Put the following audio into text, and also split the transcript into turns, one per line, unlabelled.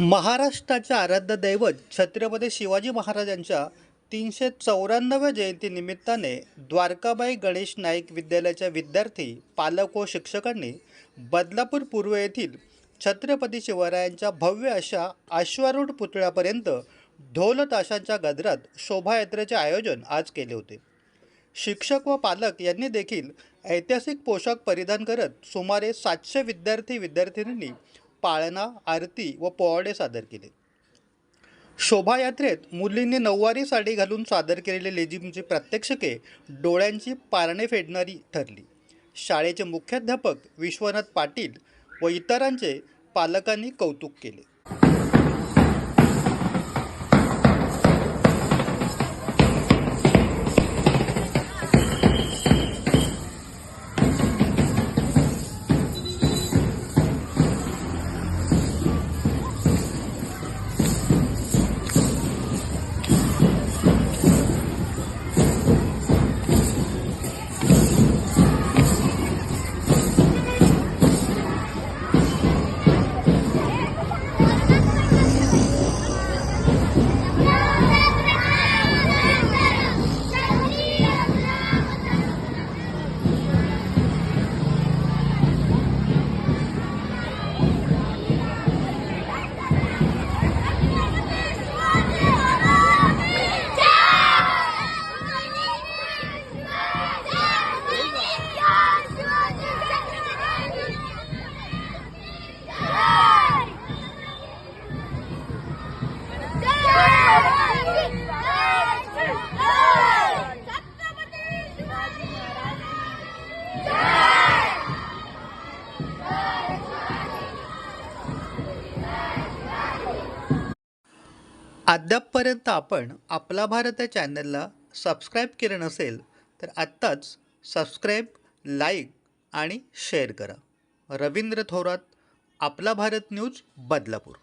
महाराष्ट्राचे आराध्य दैवत छत्रपती शिवाजी महाराजांच्या तीनशे चौऱ्याण्णव्या जयंतीनिमित्ताने द्वारकाबाई गणेश नाईक विद्यालयाच्या विद्यार्थी पालक व शिक्षकांनी बदलापूर पूर्व येथील छत्रपती शिवरायांच्या भव्य अशा अश्वारूढ पुतळ्यापर्यंत ढोल ताशांच्या गजरात शोभायात्रेचे आयोजन आज केले होते. शिक्षक व पालक यांनी देखील ऐतिहासिक पोशाख परिधान करत सुमारे सातशे विद्यार्थी विद्यार्थिनींनी पाळणा आरती व पोवाडे सादर केले. शोभायात्रेत मुलींनी नऊवारी साडी घालून सादर केलेले लेझिमची प्रात्यक्षिके डोळ्यांची पारणे फेडणारी ठरली. शाळेचे मुख्याध्यापक विश्वनाथ पाटील व इतरांचे पालकांनी कौतुक केले. अद्यापपर्यंत आपण आपला भारत या चॅनलला सबस्क्राईब केलं नसेल तर आत्ताच सबस्क्राईब लाईक आणि शेअर करा. रवींद्र थोरात आपला भारत न्यूज बदलापूर.